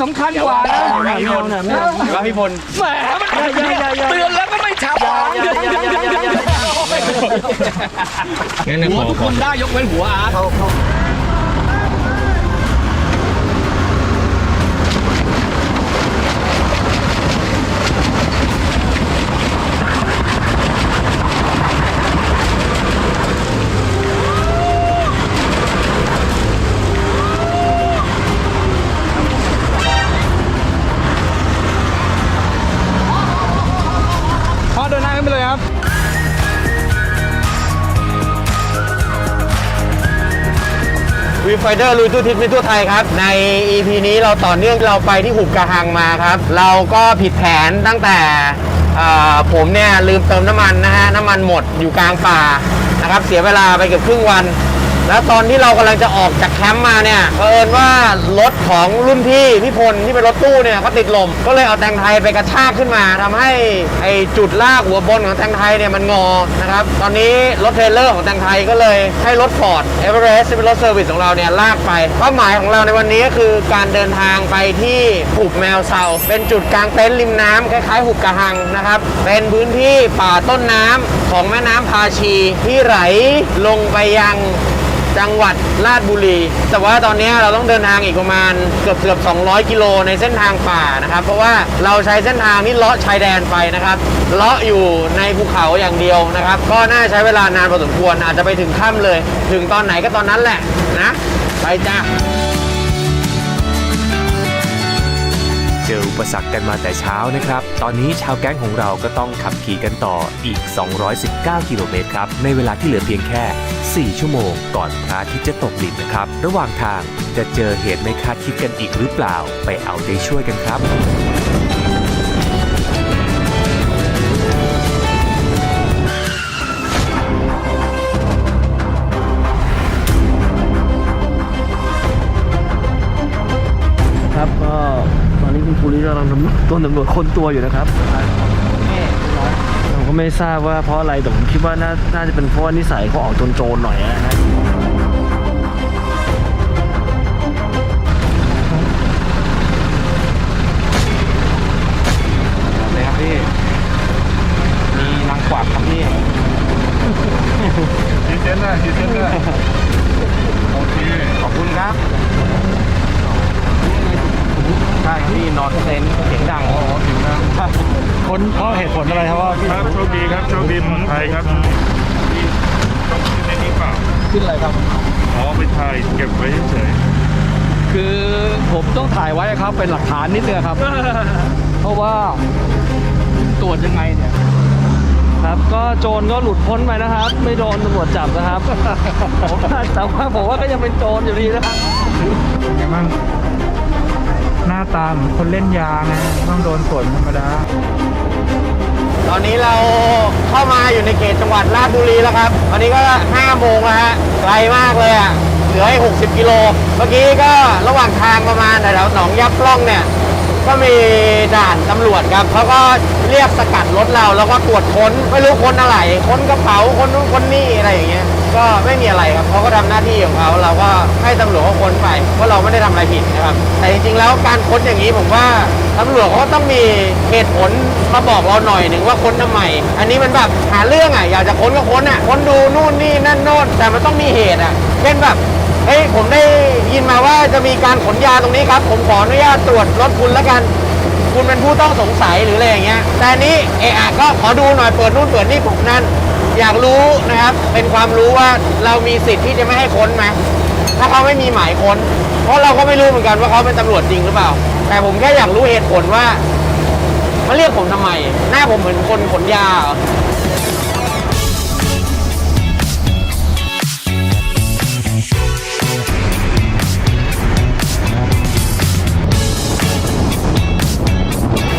สำคัญกว่านะไม่เอานะไม่เอาว่าพี่พลแหมมันเตือนแล้วก็ไม่ทำยังยังยังยังยังงั้นนะขอขอได้ยกเว้นหัวอาร์ต วีไฟเดอร์ลุยทั่วทิศไปทั่วไทยครับ ใน EP นี้เราต่อเนื่องเราไปที่หุบกระหังมาครับ เราก็ผิดแผนตั้งแต่ผมเนี่ยลืมเติมน้ำมันนะฮะ น้ำมันหมดอยู่กลางป่านะครับ เสียเวลาไปเกือบครึ่งวัน แล้วตอนที่เรากำลังจะออกจากแคมป์มาเนี่ยเผอิญว่ารถของรุ่นพี่พี่พลที่เป็นรถตู้เนี่ยเขาติดลม ก็เลยเอาแตงไทยไปกระชากขึ้นมาทำให้ไอจุดลากหัวบนของแตงไทยเนี่ยมันงอนะครับ ตอนนี้รถเทรลเลอร์ของแตงไทยก็เลยให้รถฟอร์ดเอเวอเรสต์เป็นรถเซอร์วิสของเราเนี่ยลากไปเป้าหมายของเราในวันนี้ก็คือการเดินทางไปที่หุบแมวเซาเป็นจุดกลางเต็นท์ริมน้ำคล้ายๆหุบกระหังนะครับเป็นพื้นที่ป่าต้นน้ำของแม่น้ำพาชีที่ไหลลงไปยัง จังหวัดราชบุรี แต่ว่าตอนนี้เราต้องเดินทางอีกประมาณเกือบเกือบ200 กิโลในเส้นทางป่านะครับ เพราะว่าเราใช้เส้นทางที่เลาะชายแดนไปนะครับ เลาะอยู่ในภูเขาอย่างเดียวนะครับ ก็น่าใช้เวลานานพอสมควรอาจจะไปถึงค่ำเลย ถึงตอนไหนก็ตอนนั้นแหละนะ ไปจ้า เจออุปสรรคกันมาแต่เช้านะครับ ตอนนี้ชาวแก๊งของเราก็ต้องขับขี่กันต่ออีก 219 กิโลเมตรครับ ในเวลาที่เหลือเพียงแค่ 4 ชั่วโมง ก่อนพระอาทิตย์จะตกดินนะครับ ระหว่างทางจะเจอเหตุไม่คาดคิดกันอีกหรือเปล่า ไปเอาใจช่วยกันครับครับก็ ตอนนี้คุณภูริกำลังตำรวจต้นตำรวจค้นตัวอยู่นะครับผมก็ไม่ทราบว่าเพราะอะไรแต่ผมคิดว่าน่าน่าจะเป็นเพราะว่านิสัยเขาออกโจรๆหน่อยนะ ขึ้นอะไรครับ อ๋อไปถ่ายเก็บไว้เฉยคือผมต้องถ่ายไว้ครับเป็นหลักฐานนิดนึงครับ เพราะว่าตรวจยังไงเนี่ยครับก็โจรก็หลุดพ้นไปนะครับ ไม่โดนตำรวจจับนะครับผมว่าแต่ว่าผมว่าก็ยังเป็นโจรอยู่ดีนะครับไงบ้างหน้าตาเหมือนคนเล่นยาไงต้องโดนฝนธรรมดา ตอนนี้เราเข้ามาอยู่ในเขตจังหวัดราชบุรีแล้วครับ ตอนนี้ก็5โมงแล้วฮะ ไกลมากเลยอะ เหลือให้60 กิโล เมื่อกี้ก็ระหว่างทางประมาณแถวหนองยับกล้องเนี่ย ก็มีด่านตำรวจครับ เขาก็เรียกสกัดรถเราแล้วก็ตรวจค้น ไม่รู้ค้นอะไร ค้นกระเป๋า ค้นนู้นค้นนี่อะไรอย่างเงี้ย ก็ไม่มีอะไรครับเขาก็ทำหน้าที่ของเขาเราก็ให้ตำรวจเขาค้นไปเพราะเราไม่ได้ทำอะไรผิดนะครับ แต่จริงๆแล้วการค้นอย่างนี้ผมว่าตำรวจเขาต้องมีเหตุผลมาบอกเราหน่อยหนึ่งว่าค้นทำไม อันนี้มันแบบหาเรื่องอะอยากจะค้นก็ค้นอะค้นดูนู่นนี่นั่นโน่นแต่มันต้องมีเหตุอะเช่นแบบเฮ้ยผมได้ยินมาว่าจะมีการขนยาตรงนี้ครับ ผมขออนุญาตตรวจรถคุณแล้วกันคุณเป็นผู้ต้องสงสัยหรืออะไรอย่างเงี้ย แต่นี้เออะก็ขอดูหน่อยเปิดนู่นเปิดนี่ผมนั่น อยากรู้นะครับ เป็นความรู้ว่าเรามีสิทธิ์ที่จะไม่ให้ค้นไหมถ้าเขาไม่มีหมายค้น เพราะเราก็ไม่รู้เหมือนกันว่าเขาเป็นตำรวจจริงหรือเปล่า แต่ผมแค่อยากรู้เหตุผลว่ามาเรียกผมทำไม หน้าผมเหมือนคนขนยาเหรอ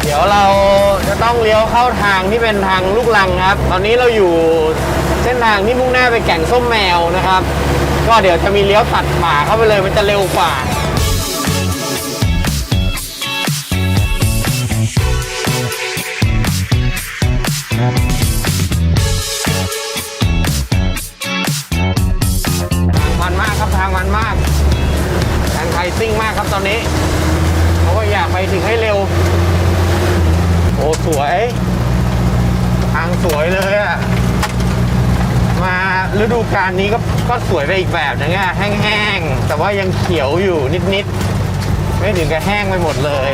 เดี๋ยวเรา ต้องเลี้ยวเข้าทางที่เป็นทางลูกลังครับ ตอนนี้เราอยู่เส้นทางที่มุ่งหน้าไปแก่งส้มแมวนะครับ ก็เดี๋ยวจะมีเลี้ยวตัดขวาเข้าไปเลยมันจะเร็วกว่า วยทางสวยเลยอะมาฤดูกาลนี้ก็ก็สวยไปอีกแบบนึงอะแห้งๆ แต่ว่ายังเขียวอยู่นิดๆ ไม่ถึงกับแห้งไปหมดเลย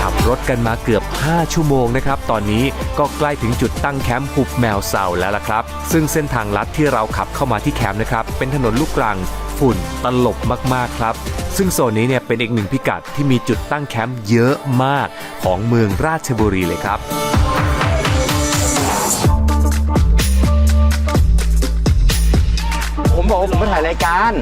ขับรถกันมาเกือบ 5 ชั่วโมงนะครับ ตอนนี้ก็ใกล้ถึงจุดตั้งแคมป์หุบแมวเสาแล้วล่ะครับ ซึ่งเส้นทางลัดที่เราขับเข้ามาที่แคมป์นะครับ เป็นถนนลูกรัง ฝุ่นตลบมากๆครับ ซึ่งโซนนี้เนี่ยเป็นอีกหนึ่งพิกัดที่มีจุดตั้งแคมป์เยอะมากของเมืองราชบุรีเลยครับผมบอกว่าผมมาถ่ายรายการ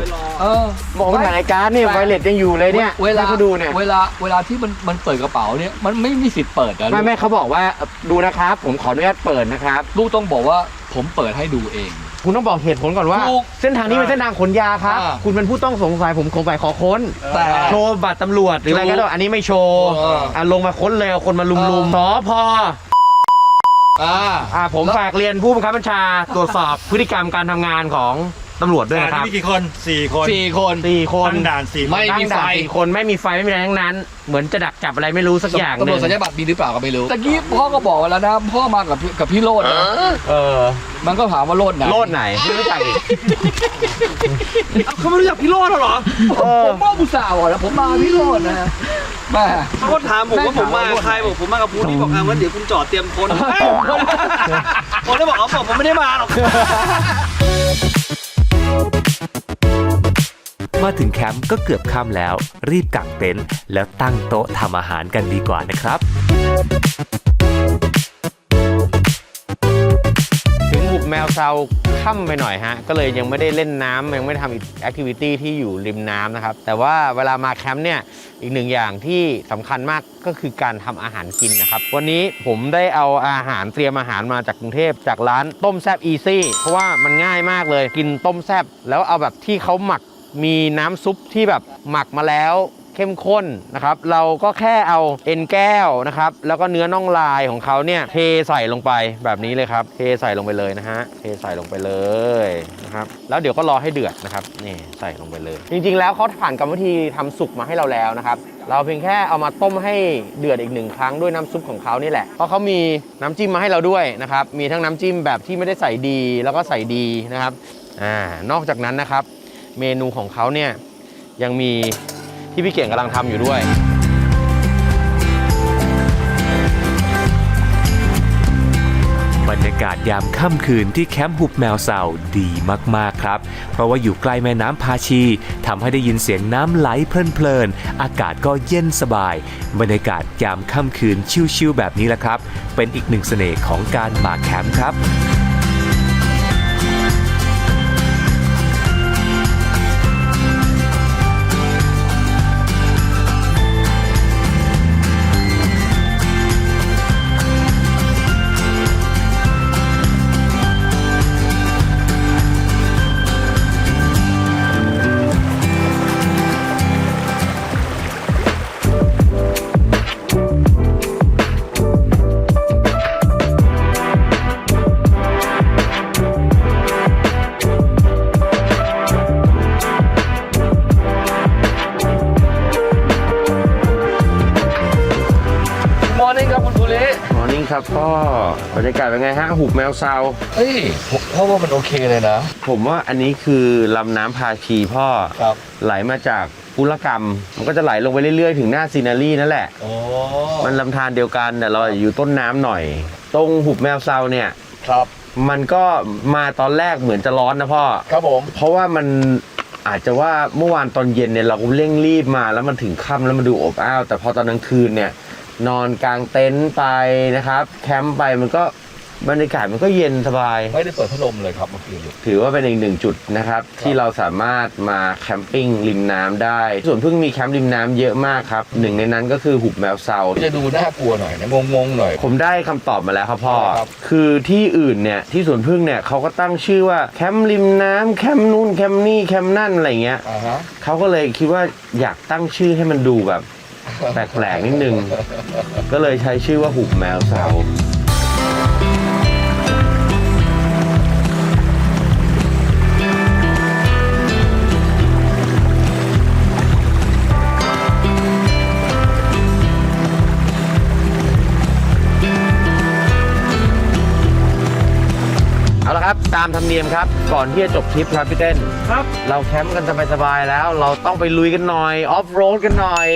เออบอกว่าถ่ายรายการเนี่ยไวเลสยังอยู่เลยเนี่ยเวลาให้เขาดูเนี่ยเวลาเวลาที่มันมันเปิดกระเป๋าเนี่ยมันไม่มีสิทธิ์เปิดอะไม่ไม่เขาบอกว่าดูนะครับ ผมขออนุญาตเปิดนะครับลูกต้องบอกว่าผมเปิดให้ดูเอง คุณต้องบอกเหตุผลก่อนว่า ถูกเส้นทางนี้เป็นเส้นทางขนยาครับ อ่าคุณเป็นผู้ต้องสงสัยผมคงไปขอค้นแต่โชว์บัตรตำรวจหรืออะไรก็ได้อันนี้ไม่โชว์เอออ่ อะลงมาค้นเลยเอาคนมาลุมเอลุอมสอพออ่า อ่าผมฝากเรียนผู้บังคับบัญชาตรวจสอบพฤติกรรมการทำงานของ ตำรวจด้วยนะครับมีกี่คนสี่คนสี่คนสี่คนตั้งด่านสี่คนไม่ตั้งด่านสี่คนไม่มีไฟไม่มีอะไรทั้งนั้น เหมือนจะดักจับอะไรไม่รู้สักอย่างหตำรนึ่วจงสัญญาบัตรมีหรือเปล่าก็ไม่รู้ตะกี้พ่อก็บอกไว้แล้วนะพ่อมากับพี่กับพี่โรดนะเออ มันก็ถามว่าโรดไหนโลดไหนไม่รู้จักอีกเขาไม่รู้จักพี่โรดหรอเออผมว่าบุษาวนะผมมาพี่โรดนะแม่เขาก็ถามผมว่าผมมากับใครบอกผมมากับผู้นี้บอกอะงั้นเดี๋ยวคุณจอดเตรียมคนผมได้บอกเขาบอกผมไม่ได้มาหรอก มาถึงแคมป์ก็เกือบค่ำแล้ว รีบกางเต็นท์แล้วตั้งโต๊ะทำอาหารกันดีกว่านะครับถึงหุบแมวเซาค่ำไปหน่อยฮะ ก็เลยยังไม่ได้เล่นน้ำยังไม่ได้ทำแอคทิวิตี้ที่อยู่ริมน้ำนะครับ แต่ว่าเวลามาแคมป์เนี่ย อีกหนึ่งอย่างที่สำคัญมากก็คือการทำอาหารกินนะครับ วันนี้ผมได้เอาอาหารเตรียมอาหารมาจากกรุงเทพจากร้านต้มแซบอีซี่เพราะว่ามันง่ายมากเลยกินต้มแซบแล้วเอาแบบที่เขาหมัก มีน้ำซุปที่แบบหมักมาแล้วเข้มข้นนะครับ เราก็แค่เอาเอ็นแก้วนะครับ แล้วก็เนื้อน่องลายของเขาเนี่ยเทใส่ลงไปแบบนี้เลยครับ เทใส่ลงไปเลยนะฮะ เทใส่ลงไปเลยนะครับ แล้วเดี๋ยวก็รอให้เดือดนะครับ นี่ใส่ลงไปเลย จริงๆ แล้วเขาผ่านกรรมวิธีทำสุกมาให้เราแล้วนะครับ เราเพียงแค่เอามาต้มให้เดือดอีกหนึ่งครั้งด้วยน้ำซุปของเขานี่แหละ เพราะเขามีน้ำจิ้มมาให้เราด้วยนะครับ มีทั้งน้ำจิ้มแบบที่ไม่ได้ใส่ดี แล้วก็ใส่ดีนะครับ อ่า นอกจากนั้นนะครับ เมนูของเขาเนี่ยยังมีที่พี่เก่งกำลังทำอยู่ด้วย บรรยากาศยามค่ำคืนที่แคมป์หุบแมวเสาดีมาก ๆ ครับ เพราะว่าอยู่ใกล้แม่น้ำพาชีทำให้ได้ยินเสียงน้ำไหลเพลินๆ อากาศก็เย็นสบาย บรรยากาศยามค่ำคืนชิลๆแบบนี้แหละครับ เป็นอีกหนึ่งเสน่ห์ของการมาแคมป์ครับ ครับพ่อบรรยากาศเป็นไงฮะหุบแมวเซาเฮ้ยผมเพราะว่ามันโอเคเลยนะ ผมว่าอันนี้คือลำน้ำพาชีพ่อครับไหลมาจากกุลกรรม มันก็จะไหลลงไปเรื่อยๆ ถึงหน้าซีนารีนั่นแหละโอ้มันลำธารเดียวกันแต่เราอยู่ต้นน้ำหน่อย ตรงหุบแมวเซาเนี่ยครับมันก็มาตอนแรกเหมือนจะร้อนนะพ่อ ครับผม เพราะว่ามันอาจจะว่าเมื่อวานตอนเย็นเนี่ยเราเร่งรีบมาแล้วมันถึงค่ำแล้วมันดูอบอ้าว แต่พอตอนกลางคืนเนี่ย นอนกลางเต็นท์ไปนะครับ แคมป์ไปมันก็บรรยากาศมันก็เย็นสบาย ไม่ได้เปิดพัดลมเลยครับเมื่อคืนถือว่าเป็นอีกหนึ่งจุดนะครับ ที่เราสามารถมาแคมปิ้งริมน้ำได้ส่วนเพิ่งมีแคมป์ริมน้ำเยอะมากครับหนึ่งในนั้นก็คือหุบแมวเซาจะดูน่ากลัวหน่อยนะงงๆหน่อย ผมได้คำตอบมาแล้วครับพ่อครับคือที่อื่นเนี่ยที่สวนพึ่งเนี่ยเขาก็ตั้งชื่อว่าแคมป์ริมน้ำแคมป์นู่นแคมป์นี่แคมป์นั่นอะไรเงี้ยอ่าฮะเขาก็เลยคิดว่าอยากตั้งชื่อให้มันดูแบบ แปลกๆนิดนึง ก็เลยใช้ชื่อว่าหุบแมวเสาเอาละครับตามธรรมเนียมครับ ก่อนที่จะจบทริปครับพี่เต้น ครับ เราแคมป์กันสบายๆแล้ว เราต้องไปลุยกันหน่อย ออฟโรดกันหน่อย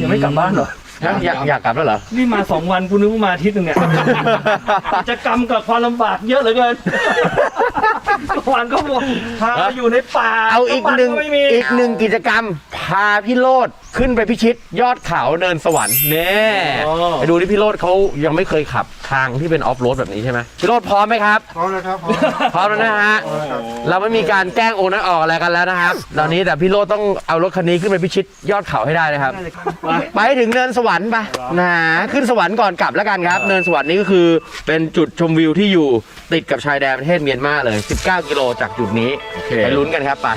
ยังไม่กลับบ้านเหรอฮะอยากอยากกลับแล้วเหรอ นี่มาสองวันกูนึกว่ามาอาทิตย์หนึ่งเนี่ยกิจกรรมกับความลำบากเยอะเหลือเกิน วันก็บอกพาไปอยู่ในป่าเอาอีกหนึ่งำมัไม่มีอีกหนึ่งกิจกรรม พาพี่โรดขึ้นไปพิชิต ยอดเขาเนินสวรรค์เน่ไปดูที่พี่โรดเขายังไม่เคยขับทางที่เป็นออฟโรดแบบนี้ใช่ไหมพี่โรดพร้อมไหมครับ พร้อมเลยครับพร้อม พร้อมแล้วนะฮะ เราไม่มีการแกล้งโอนออกอะไรกันแล้วนะครับ ตอนนี้แต่พี่โรดต้องเอารถคันนี้ขึ้นไปพิชิตยอดเขาให้ได้นะครับ ไปถึงเนินสวรรค์ไปนะขึ้นสวรรค์ก่อนกลับแล้วกันครับ เนินสวรรค์นี้ก็คือเป็นจุดชมวิวที่อยู่ติดกับชายแดนประเทศเมียนมาเลย 19กิโลจากจุดนี้ ไปลุ้นกันครับไป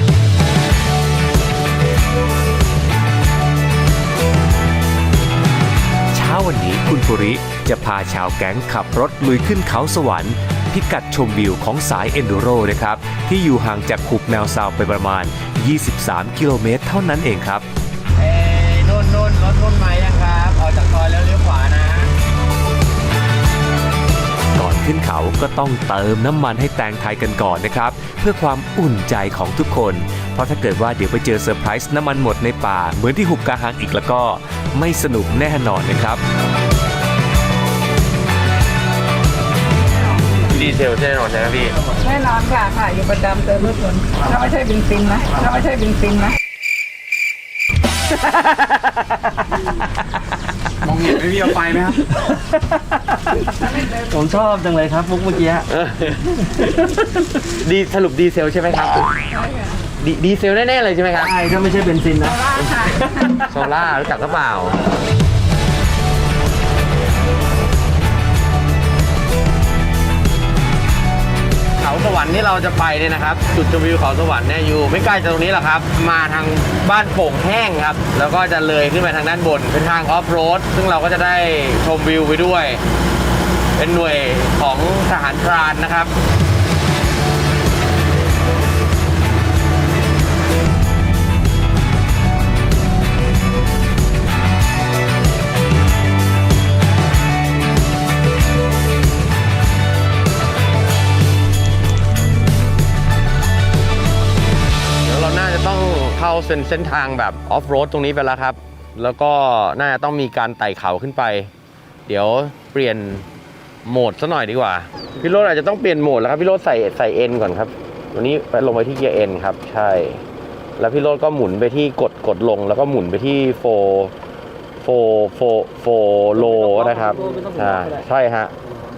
เช้าวันนี้คุณปุริจะพาชาวแก๊งขับรถลุยขึ้นเขาสวรรค์พิกัดชมวิวของสายเอนดูโรนะครับ ที่อยู่ห่างจากหุบแมวซาวไปประมาณ 23 กิโลเมตรเท่านั้นเองครับเอ้ยนุ่นนุ่นรถนุ่นมายังครับ ออกจากซอยแล้วเลี้ยวขวานะ ก่อนขึ้นเขา ก็ต้องเติมน้ำมันให้แตงไทยกันก่อนนะครับ เพื่อความอุ่นใจของทุกคน เพราะถ้าเกิดว่าเดี๋ยวไปเจอเซอร์ไพรส์น้ำมันหมดในป่า เหมือนที่หุบกาหังอีกแล้วก็ไม่สนุกแน่นอนนะครับดีเซลแน่นอนใช่ไหมพี่แน่นอนค่ะค่ะอยู่ประจำเติมรถยนต์ถ้าไม่ใช่บินซินนะถ้าไม่ใช่บินซินนะ มองเห็นไม่มีเอาไปไหมครับ ผมชอบจังเลยครับมุกเมื่อกี้ดีสรุปดีเซลใช่ไหมครับดีดีเซลแน่ๆเลยใช่ไหมครับ ใช่ถ้าไม่ใช่เบนซินนะ โซล่ารู้จักหรือเปล่า เขาสวรรค์ที่เราจะไปเนี่ยนะครับ จุดชมวิวเขาสวรรค์เนี่ยอยู่ ไม่ไกลจากตรงนี้หรอกครับ มาทางบ้านโป่งแห้งครับ แล้วก็จะเลยขึ้นไปทางด้านบน เป็นทางออฟโรด ซึ่งเราก็จะได้ชมวิวไปด้วย เป็นหน่วยของทหารพรานนะครับ จะต้องเข้าเส้นเส้นทางแบบออฟโรดตรงนี้ไปแล้วครับ แล้วก็น่าจะต้องมีการไต่เขาขึ้นไป เดี๋ยวเปลี่ยนโหมดซะหน่อยดีกว่า พี่โรดอาจจะต้องเปลี่ยนโหมดแล้วครับพี่โรดใส่ใส่เอ็นก่อนครับ วันนี้ไปลงไปที่เกียร์เอ็นครับ ใช่ แล้วพี่โรดก็หมุนไปที่กดกดลง แล้วก็หมุนไปที่โฟโฟโฟโฟโลนะครับไม่ต้องใช่ล็อกก็ได้ใช่ฮะ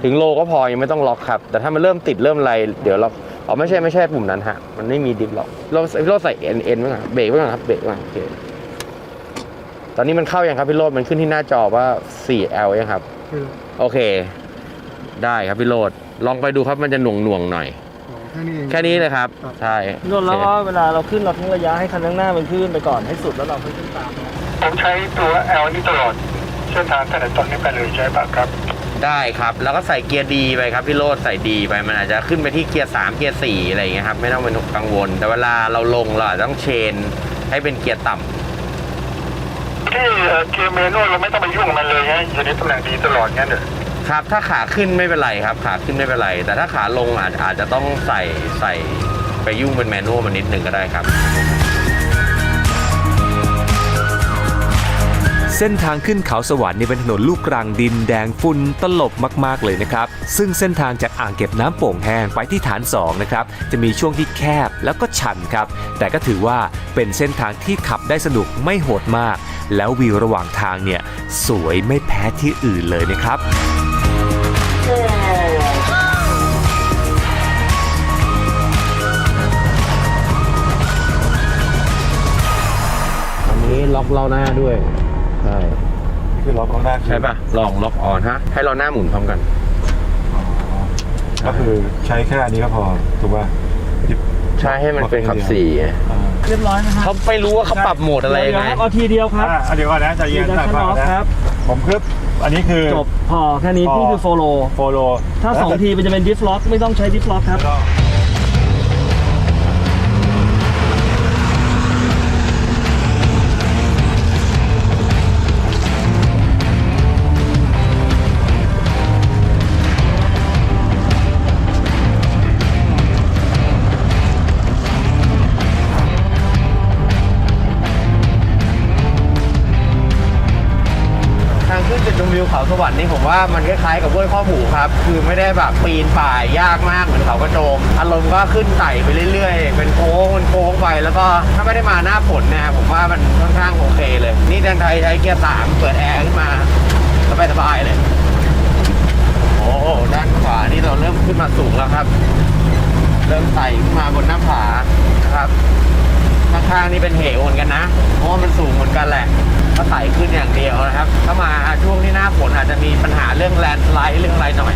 ถึงโลก็พอยังไม่ต้องล็อกครับ แต่ถ้ามันเริ่มติดเริ่มอะไร เดี๋ยวเรา อ๋อไม่ใช่ไม่ใช่ปุ่มนั้นฮะ มันไม่มีดิฟล็อก เราพี่โรดใส่เอ็นเอ็นไว้ก่อนครับเบรกไว้ก่อนครับเบรกไว้ก่อนโอเคตอนนี้มันเข้ายังครับพี่โรดมันขึ้นที่หน้าจอว่า 4L ยังครับ โอเค ได้ครับพี่โรดลองไปดูครับมันจะหน่วงหน่วงๆหน่อย แค่นี้เองแค่นี้เลยครับ ใช่นนแล้วก็เวลาเราขึ้นเราทิ้งระยะให้คันข้างหน้ามันขึ้นไปก่อนให้สุดแล้วเราค่อยขึ้นตาม ผมใช้ตัว L นี่ตลอด เส้นทางตั้งแต่ตอนนี้ไปเลยใช่ปะครับ ได้ครับแล้วก็ใส่เกียร์ดีไปครับพี่โรดใส่ดีไปมันอาจจะขึ้นไปที่เกียร์3เกียร์4อะไรอย่างเงี้ยครับไม่ต้องเป็นกังวล แต่เวลาเราลงเราอาจจะต้องเชนให้เป็นเกียร์ต่ำที่เกียร์เมนวลเราไม่ต้องไปยุ่งกับมันเลยฮะอยู่ในตำแหน่งดีตลอดงั้นเหรอครับถ้าขาขึ้นไม่เป็นไรครับ ขาขึ้นไม่เป็นไร แต่ถ้าขาลงอาจอาจจะต้องใส่ใส่ไปยุ่งเป็นแมนนวลมันนิดหนึ่งก็ได้ครับ เส้นทางขึ้นเขาสวรรค์นี่เป็นถนนลูกรังดินแดงฝุ่นตลบมาก ๆ เลยนะครับ ซึ่งเส้นทางจากอ่างเก็บน้ำโป่งแห้งไปที่ฐาน2นะครับจะมีช่วงที่แคบแล้วก็ชันครับ แต่ก็ถือว่าเป็นเส้นทางที่ขับได้สนุกไม่โหดมาก แล้ววิวระหว่างทางเนี่ยสวยไม่แพ้ที่อื่นเลยนะครับอันนี้ล็อกเราหน้าด้วย คือล็อกข้างหน้าใช่ปะลองล็อกออนฮะ ให้เราหน้าหมุนพร้อมกัน ก็คือใช้แค่อันนี้ก็พอถูกป่ะใช่ให้มันเป็นขับสี่ไงเรียบร้อยนะฮะเขาไม่รู้ว่าเขาปรับโหมดอะไรยังไงเอาทีเดียวครับอ่าเดี๋ยวก่อนนะใจเย็นดัหน่อยชันฟังออฟนะครับ ผมคืออันนี้คือ จบพอแค่นี้พอนี่คือโฟโล โฟโลถ้า 2 ทีมันจะเป็นดิฟล็อกไม่ต้องใช้ดิฟล็อกครับเเขาสวรรค์นี่ผมว่ามันคล้ายๆกับห้วยข้อหมูครับ คือไม่ได้แบบปีนป่ายยากมากเหมือนเขากระโจมอารมณ์ก็ขึ้นไต่ไปเรื่อยๆ เป็นโค้งเป็นโค้งไปแล้วก็ถ้าไม่ได้มาหน้าฝนเนี่ยผมว่ามันค่อนข้างโอเคเลย นี่แดงไทยใช้เกียร์สามเปิดแอร์ขึ้นมาสบายๆเลย โอ้ด้านขวานี่เราเริ่มขึ้นมาสูงแล้วครับ เริ่มไต่ขึ้นมาบนหน้าผานะครับ ข้างๆนี่เป็นเหวเหมือนกันนะ เพราะว่ามันสูงเหมือนกันแหละก็ไต่ขึ้นอย่างเดียวนะครับ ถ้ามาช่วงที่หน้าฝนอาจจะมีปัญหาเรื่องแลนด์สไลด์เรื่องอะไรหน่อย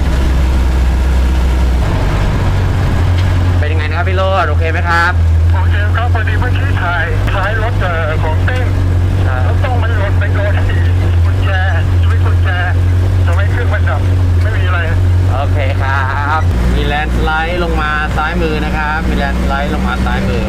เป็นยังไงนะครับพี่โรดโอเคไหมครับ โอเคครับพอดีเมื่อกี้ถ่ายท้ายรถเอ่อของเต้งแล้วต้องมันหล่นไปโดนที่กุญแจช่วยกุญแจทำให้เครื่องมันดับไม่มีอะไร โอเคครับ มีแลนด์สไลด์ลงมาซ้ายมือนะครับ มีแลนด์สไลด์ลงมาซ้ายมือ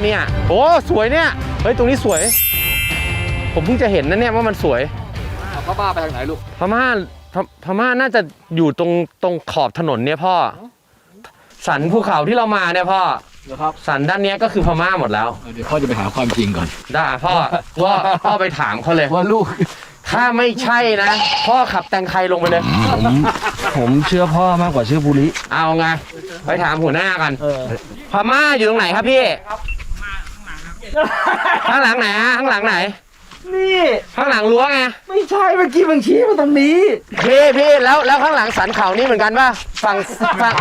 เราถึงแล้วเนี่ยโอ้สวยเนี่ยเฮ้ยตรงนี้สวย ผมเพิ่งจะเห็นนะเนี่ยว่ามันสวยเอาเข้าบ้านไปทางไหนลูกพม่าพพม่าน่าจะอยู่ตรงตรงขอบถนนเนี่ยพ่อ สันภูเขาที่เรามาเนี่ยพ่อครับสันด้านเนี้ยก็คือพม่าหมดแล้ว เดี๋ยวพ่อจะไปหาความจริงก่อน ได้พ่อพ่อพ่อไปถามเขาเลยว่าลูก ถ้าไม่ใช่นะ พ่อขับแตงไทยลงไปเลยผมผมเชื่อพ่อมากกว่าเชื่อบุริเอาไงไปถามหัวหน้ากันพม่าอยู่ตรงไหนครับพี่ ข้างหลังไหนฮะข้างหลังไหน นี่ ข้างหลังรั้วไงไม่ใช่เมื่อกี้มึงชี้มาตรงนี้ พี่พี่แล้วแล้วข้างหลังสันเขานี่เหมือนกันป่ะฝั่งฝั่ง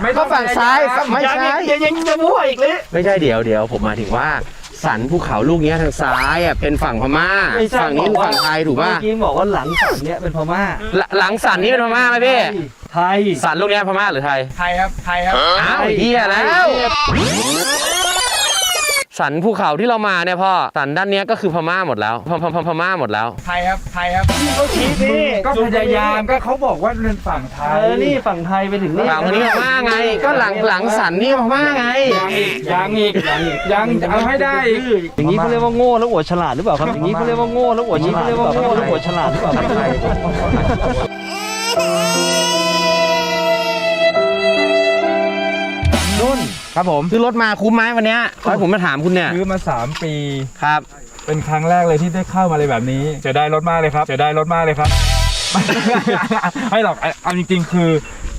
ไม่ก็ฝั่งซ้ายไม่ยังใช่ยังยังจะมั่วอีกเลยไม่ใช่เดี๋ยวเดี๋ยวผมหมายถึงว่า สันภูเขาลูกเนี้ยทางซ้ายอะเป็นฝั่งพม่าไม่ใช่ฝั่งนี้ฝั่งไทยถูกป่ะเมื่อกี้บอกว่าหลังสันเนี่ยเป็นพม่าหลหลังสันนี่เป็นพม่าไหมพี่ไทยสันลูกเนี้ยพม่าหรือไทยไทยครับไทยครับอ้าวเฮียแล้ว สันภูเขาที่เรามาเนี่ยพ่อ สันด้านเนี้ยก็คือพม่าหมดแล้วพพพพม่าหมดแล้ว ไทยครับ ไทยครับเขาชี้นี่ก็พยายามก็เขาบอกว่าเป็นฝั่งไทเอยอนี่ฝั่งไทยไปถึงนี่ฝั่งคนนี้พม่าไง ก็หลังหลังสันนี่พม่าไงยังอีกยังอีกยังเอาให้ได้อีกอย่างนี้เขาเรียกว่าโง่แล้วอวดฉลาดหรือเปล่าครับอย่างนี้เขาเรียกว่าโง่แล้วอวดฉลาดหรือเปล่าครับ ครับนุ่นครับผมซื้อรถมาคุ้มไหมวันเนี้ยขอให้ผมมาถามคุณเนี่ยซื้อมา 3 ปี ครับ เป็นครั้งแรกเลยที่ได้เข้ามาเลยแบบนี้ จะได้รถมากเลยครับจะได้รถมากเลยครับ ไม่ไม่หรอกเอาเอาจริง ๆ คือ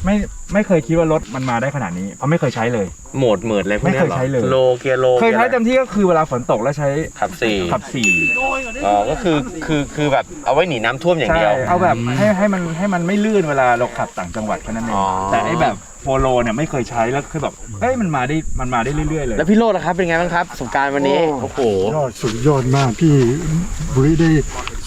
ไม่ไม่เคยคิดว่ารถมันมาได้ขนาดนี้เพราะไม่เคยใช้เลย โหมดเหมือดอะไรพวกเนี้ไม่เคยใช้เลย โลเกียร์โลเคยใช้กีร์เต็มที่ก็คือเวลาฝนตกแล้วใช้ขับสี่ขับสี่อ๋อก็คือคือคือแบบเอาไว้หนีน้ำท่วมอย่างใช่เดียว เอาแบบให้ให้มันให้มันไม่ลื่นเวลาเราขับต่างจังหวัดแค่นั้นเองอ๋อ แต่ไอ้แบบ โฟโลเนี่ยไม่เคยใช้แล้วคือแบบเอ้ยมันมาได้มันมาได้เรื่อยๆเลยแล้วพี่โรดล่ะครับเป็นไงบ้างครับประสบการณ์วันนี้โอ้โห ยอดสุดยอดมากพี่บุริได้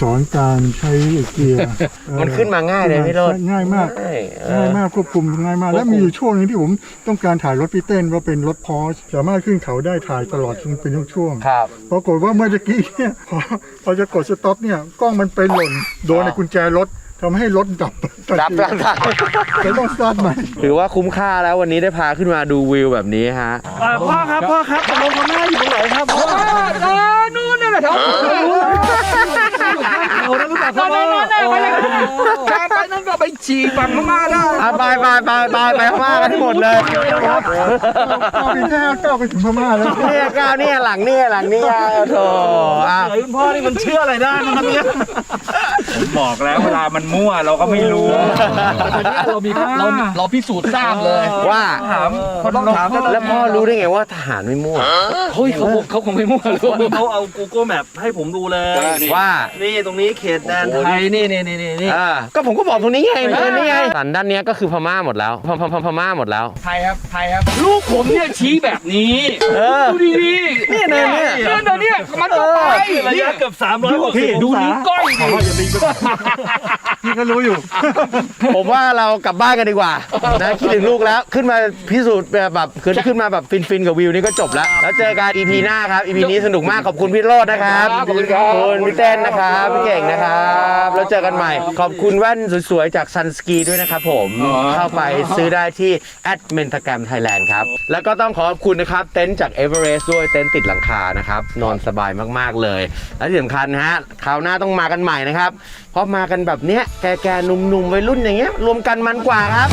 สอนการใช้เกียร์เอ่อมันขึ้นมาง่ายเลยพี่โรดง่ายมาก ใช่เอง่าอยมากควบคุมง่ายมากควบคุมและมีอยู่ช่วงหนึงที่ผมต้องการถ่ายรถพี่เต้นว่าเป็นรถพอสสามารถขึ้นเขาได้ถ่ายตลอดเป็นช่วงครับๆปรากฏว่าเมื่อกี้เนี่ยพอพอจะกดสต็อปเนี่ยกล้องมันไปหล่นโดนในกุญแจรถ ทำให้รถดับทันดับทีดับดับเลยต้องสตาร์ทใหม่ถือว่าคุ้มค่าแล้ววันนี้ได้พาขึ้นมาดูวิวแบบนี้ฮะอ่าพ่อครับพ่อครับตกลงพม่าอยู่ตรงไหนครับพ่อนู่นนั่นแหละครับโอ้นั่นรู้จักพ่อ ไปเลยไปนั่นก็ไปฉี่ฝั่งพม่าได้อะไปไปไปไปไปพม่ากันให้หมดเลยก้าวไปแค่ก้าวไปถึงพม่าแล้วเนี่ยก้าวเนี่ยหลังเนี่ยหลังเนี่ยโถอะเฮ้ยคุณพ่อนี่มันเชื่ออะไรได้นะครับเนี่ยผมบอกแล้วเวลามันมั่วเราก็ไม่รู้เรามีเราเราพิสูจน์ทราบเลยว่าถามคนต้องถามแล้วพ่อรู้ได้ไงว่าทหารไม่มั่วเฮ้ยเขาคงเขาคงไม่มั่วเลยเขาเอา Google Map ให้ผมดูเลยว่านี่ตรงนี้เขตแดนไทยนี่นี่นี่นี่นี่อ่าก็ผมก็บอกตรงนี้ไงเพื่อนนี่ไงสันด้านเนี้ยก็คือพม่าหมดแล้วพพพพม่าหมดแล้ว ไทยครับไทยครับ ลูกผมเนี่ยชี้แบบนี้เออ ดูดีดีเนี่ยเนี่ยเนี่ยเนี่ยเนี่ยเนี่ยมันก็ไประเนี่ยยะเกือบ360พี่องดูศานิ้วก้อยดิพี่ก็รู้อยู่ ผมว่าเรากลับบ้านกันดีกว่านะคิดถึงลูกแล้วขึ้นมาพิสูจน์แบบแบบขึ้นขึ้นมาแบบฟินฟินๆกับวิวนี่ก็จบแล้ว แล้วเจอกัน EP หน้าครับ EP นี้สนุกมากขอบคุณพี่โรจน์นะครับขอบคุณครับคุณพี่เต้นนะครับพี่เก่งนะครับ แล้วเจอกันใหม่ ขอบคุณแว่นสวยๆ จากซันสกีด้วยนะครับผม เข้าไปซื้อได้ที่แอดเมนต g รมไทยแลนด์ครับ แล้วก็ต้องขอบคุณนะครับ เต็นท์จากเอเวอเรสต์ด้วยเต็นท์ติดหลังคานะครับ นอนสบายมากๆเลย และที่สำคัญนะฮะคราวหน้าต้องมากันใหม่นะครับ เพราะมากันแบบเนี้ยแก่ๆหนุ่มๆวัยรุ่นอย่างเงี้ยรวมกันมันกว่าครับ